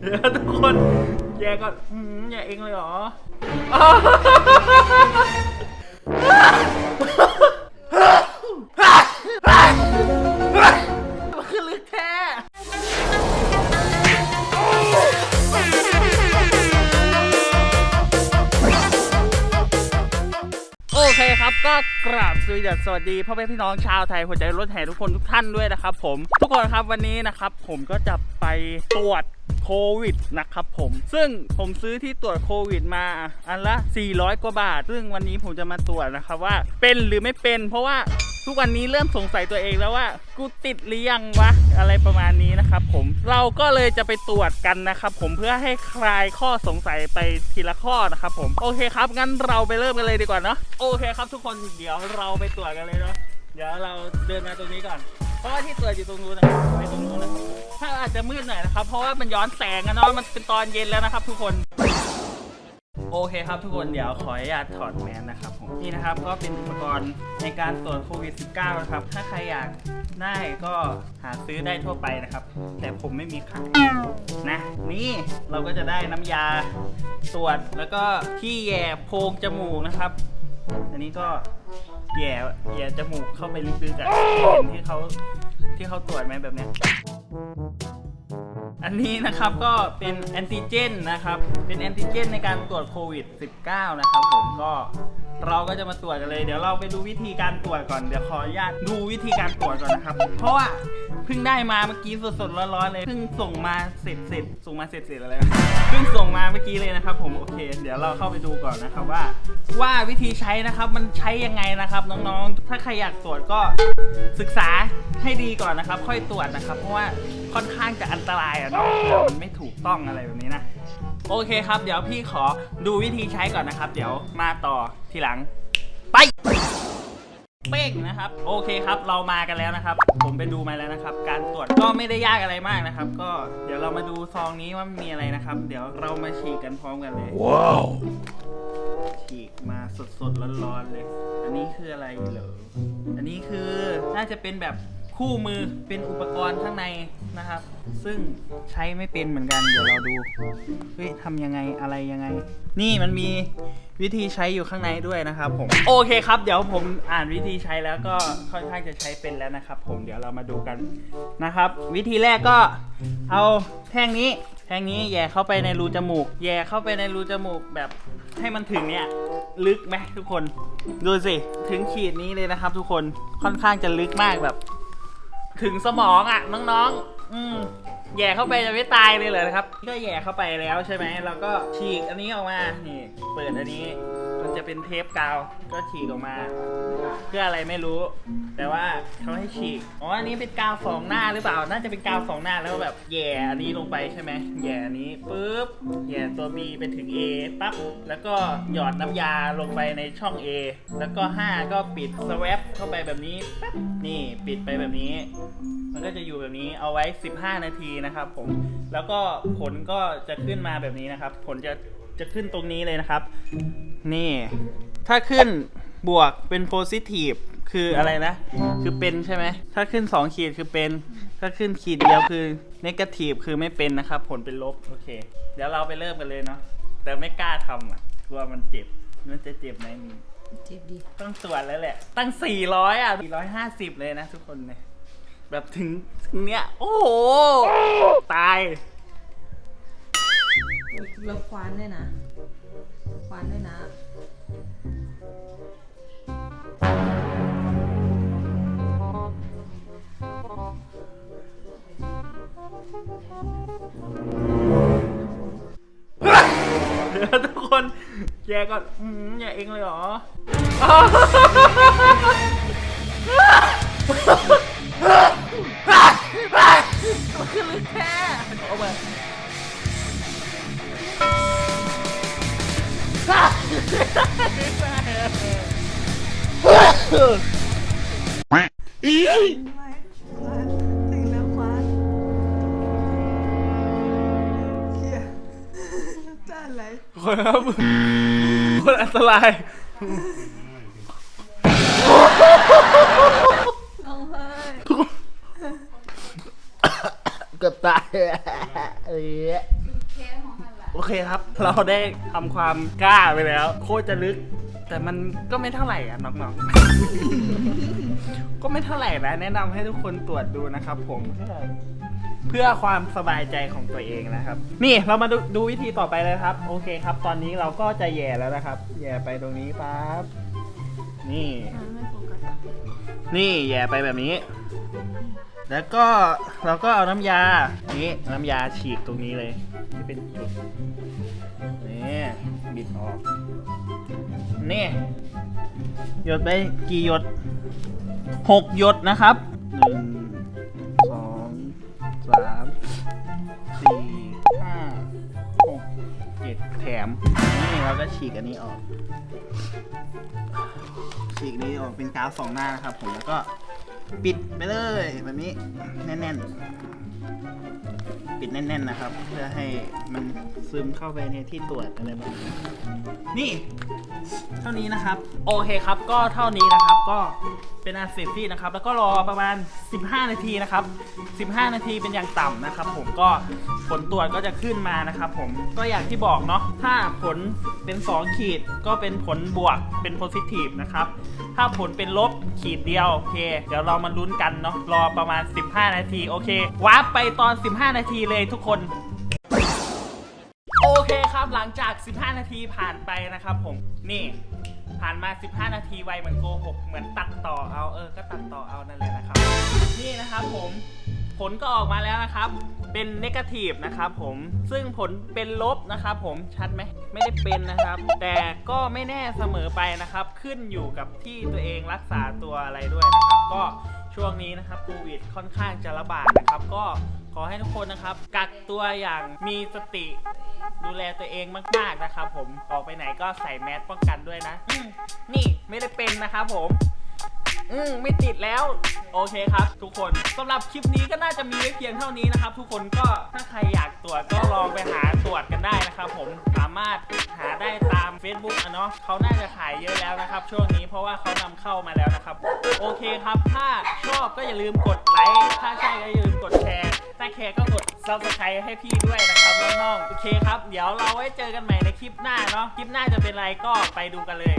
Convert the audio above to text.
เดี๋ยวทุกคนแย่ก่อนอืมแย่เองเลยเหรออ้าวมันคือลึกแท้ โอเคครับก็กราบสวัสดีสวัสดีพ่อแม่พี่น้องชาวไทยหัวใจรถแห่ทุกคนทุกท่านด้วยนะครับผมทุกคนครับวันนี้นะครับผมก็จะ ไปตรวจโควิดนะครับผม ซึ่งผมซื้อที่ตรวจโควิดมาอันละ 400 กว่าบาท ซึ่งวันนี้ผมจะมาตรวจนะครับว่าเป็นหรือไม่เป็น เพราะว่าทุกวันนี้เริ่มสงสัยตัวเองแล้วว่า กูติดหรือยังวะอะไรประมาณนี้นะครับผมเราก็เลยจะไปตรวจกันนะครับผมเพื่อให้คลายข้อสงสัยไปทีละข้อนะครับผมโอเคครับงั้นเราไปเริ่มกันเลยดีกว่าเนาะโอเคครับทุกคนเดี๋ยวเราไปตรวจกันเลยเนาะเดี๋ยวเราเดินมาตรงนี้ก่อน เพราะว่าที่ตรวจอยู่ตรงนู้นนะไปตรงนู้นนะ อาจจะมืดหน่อยนะครับ เพราะว่ามันย้อนแสงกันเนาะมันเป็นตอนเย็นแล้วนะครับ ทุกคนโอเคครับทุกคนเดี๋ยวขออนุญาตถอดแมสนะครับผมนี่นะครับก็เป็นอุปกรณ์ในการตรวจโควิด -19 นะครับ ถ้าใครอยากได้ก็หาซื้อได้ทั่วไปนะครับ แต่ผมไม่มีขายนะ นี่เราก็จะได้น้ำยาตรวจแล้วก็ที่แย่โพรงจมูกนะครับ อันนี้ก็แย่แย่จมูกเข้าไปลึกๆอะเห็นที่เขาที่เขาตรวจไหมแบบเนี้ย อันนี้นะครับก็เป็นแอนติเจนนะครับ เป็นแอนติเจนในการตรวจโควิด -19 นะครับผมก็เราก็จะมาตรวจกันเลย เดี๋ยวเราไปดูวิธีการตรวจก่อน เดี๋ยวขออนุญาตดูวิธีการตรวจก่อนนะครับ เพราะว่า พิ่งได้มาเมื่อกี้สดๆร้อนๆเลยเพิ่งส่งมาเสร็จเสร็จๆส่งมาเสร็จเสร็จอะไรวะเพิ่งส่งมาเมื่อกี้เลยนะครับ ผมโอเค เดี๋ยวเราเข้าไปดูก่อนนะครับว่า ว่าวิธีใช้นะครับมันใช้ยังไงนะครับ น้องๆ ถ้าใครอยากตรวจก็ศึกษาให้ดีก่อนนะครับ ค่อยตรวจนะครับ เพราะว่าค่อนข้างจะอันตรายอะเนาะมันไม่ถูกต้องอะไรแบบนี้นะโอเคครับ เดี๋ยวพี่ขอดูวิธีใช้ก่อนนะครับ เดี๋ยวมาต่อทีหลังไป เป้งนะครับ โอเคครับเรามากันแล้วนะครับ ผมไปดูมาแล้วนะครับ การตรวจก็ไม่ได้ยากอะไรมากนะครับ ก็เดี๋ยวเรามาดูซองนี้ว่ามันมีอะไรนะครับ เดี๋ยวเรามาฉีกกันพร้อมกันเลย ว้าวฉีกมาสดๆร้อนๆเลย อันนี้คืออะไรเหรออันนี้คือน่าจะเป็นแบบคู่มือเป็นอุปกรณ์ข้างใน นะครับ ซึ่งใช้ไม่เป็นเหมือนกันเดี๋ยวเราดูเฮ้ยทำยังไงอะไรยังไง นี่มันมีวิธีใช้อยู่ข้างในด้วยนะครับผมโอเคครับ เดี๋ยวผมอ่านวิธีใช้แล้วก็ค่อนข้างจะใช้เป็นแล้วนะครับ ผมเดี๋ยวเรามาดูกันนะครับ วิธีแรกก็เอาแท่งนี้แท่งนี้แย่เข้าไปในรูจมูก แย่เข้าไปในรูจมูกแบบให้มันถึงเนี่ยลึกไหมทุกคนดูสิถึงขีดนี้เลยนะครับ ทุกคนค่อนข้างจะลึกมากแบบ ถึงสมองอะน้องๆ อืมแย่เข้าไปจะไม่ตายเลยเหรอนะครับ ก็แย่เข้าไปแล้วใช่ไหมเราก็ฉีกอันนี้ออกมา นี่ เปิดอันนี้ มันจะเป็นเทปกาวก็ฉีกออกมา เพื่ออะไรไม่รู้ แต่ว่าเขาให้ฉีกอ๋ออันนี้เป็นกาวสองหน้าหรือเปล่า น่าจะเป็นกาวสองหน้าแล้วแบบแย่อันนี้ลงไปใช่ไหมแย่อันนี้ปุ๊บแย่ตัว B ไปถึง A ปั๊บแล้วก็หยอดน้ำยาลงไปในช่อง A แล้วก็ 5 ก็ปิดสวปเข้าไปแบบนี้ปั๊บนี่ปิดไปแบบนี้ มันก็จะอยู่แบบนี้เอาไว้ 15 นาทีนะครับผมแล้วก็ผลก็จะขึ้นมาแบบนี้นะครับ ผลจะ จะขึ้นตรงนี้เลยนะครับ นี่ ถ้าขึ้นบวกเป็น positive คืออะไรนะ คือเป็นใช่ไหม ถ้าขึ้น 2 ขีดคือเป็น ถ้าขึ้นขีดเดียวคือ negative คือไม่เป็นนะครับ ผลเป็นลบ โอเค เดี๋ยวเราไปเริ่มกันเลยเนาะ แต่ไม่กล้าทำอะ กลัวมันเจ็บ มันจะเจ็บไหมมี เจ็บดี ต้องตรวจแล้วแหละ ตั้ง 400 อะ 450 เลยนะทุกคนเนี่ย แบบถึงถึงเนี้ย โอ้โห ตาย เราควานด้วยนะควานด้วยนะเดี๋ยวทุกคนแย่ก่อนอืมแย่เองเลยเหรออ้าวมันคือลึกแท้เอามาไม่ ถึงแล้วควานเฮียน้ำตาไหลคนครับคนอันตราย ร้องไห้เกือบตายเออทุก โอเคครับ เราได้ทำความกล้าไปแล้ว โคตรจะลึก แต่มันก็ไม่เท่าไหร่อะน้องๆ ก็ไม่เท่าไหร่นะแนะนำให้ทุกคนตรวจดูนะครับผมเพื่อเพื่อความสบายใจของตัวเองนะครับ นี่เรามาดูดูวิธีต่อไปเลยครับ โอเคครับ ตอนนี้เราก็จะแย่แล้วนะครับ แย่ไปตรงนี้ปั๊บนี่ ไม่โฟกัสนี่แย่ไปแบบนี้ แล้วก็เราก็เอาน้ำยา นี้น้ำยาฉีกตรงนี้เลยที่เป็นจุด นี่บิดออก นี่ หยดไปกี่หยดหกหยดนะครับหนึ่งสองสามสี่ห้าหกเจ็ดแถม นี่เราก็ฉีกอันนี้ออก ฉีกนี้ออกเป็นกาวสองหน้านะครับผมแล้วก็ ปิดไปเลยแบบนี้แน่นๆ ปิดแน่น ๆนะครับ เพื่อให้มันซึมเข้าไปในที่ตรวจอะไรแบบนี้นี่เท่านี้นะครับ โอเคครับก็เท่านี้นะครับก็เป็นอันเสร็จที่นะครับ แล้วก็รอประมาณ 15 นาทีนะครับ 15 นาทีเป็นอย่างต่ำนะครับ ผมก็ผลตรวจก็จะขึ้นมานะครับ ผมก็อย่างที่บอกเนาะถ้าผลเป็น 2 ขีดก็เป็นผลบวกเป็น positive นะครับ ถ้าผลเป็นลบขีดเดียวโอเค เดี๋ยวเรามาลุ้นกันเนาะรอประมาณ 15 นาทีโอเควาร์ปไปตอน 15 นาทีเลยทุกคนโอเคครับหลังจาก 15 นาทีผ่านไปนะครับผมนี่ผ่านมา 15 นาทีไวเหมือนโกหกเหมือนตัดต่อเอาเออก็ตัดต่อเอานั่นแหละนะครับ นี่นะครับผมผลก็ออกมาแล้วนะครับ เป็นเนกาทีฟนะครับผม ซึ่งผลเป็นลบนะครับผม ชัดไหม ไม่ได้เป็นนะครับ แต่ก็ไม่แน่เสมอไปนะครับ ขึ้นอยู่กับที่ตัวเองรักษาตัวอะไรด้วย ช่วงนี้นะครับโควิดค่อนข้างจะระบาดนะครับ ก็ขอให้ทุกคนนะครับ กักตัวอย่างมีสติดูแลตัวเองมากๆนะครับ ผมออกไปไหนก็ใส่แมสป้องกันด้วยนะอืมนี่ไม่ได้เป็นนะครับผม อืมไม่ติดแล้ว โอเคครับ ทุกคนสำหรับคลิปนี้ก็น่าจะมีไว้เพียงเท่านี้นะครับ ทุกคนก็ถ้าใครอยากตรวจก็ลองไปหาตรวจกันได้นะครับ ผมสามารถหาได้ตาม Facebook อะเนาะเขาน่าจะขายเยอะแล้วนะครับ ช่วงนี้เพราะว่าเขานำเข้ามาแล้วนะครับ โอเคครับ ถ้าชอบก็อย่าลืมกดไลค์ถ้าใช่ก็อย่าลืมกดแชร์ถ้าแคร์ก็กด subscribe ให้พี่ด้วยนะครับน้องๆโอเคครับ เดี๋ยวเราไว้เจอกันใหม่ในคลิปหน้าเนาะคลิปหน้าจะเป็นอะไรก็ไปดูกันเลย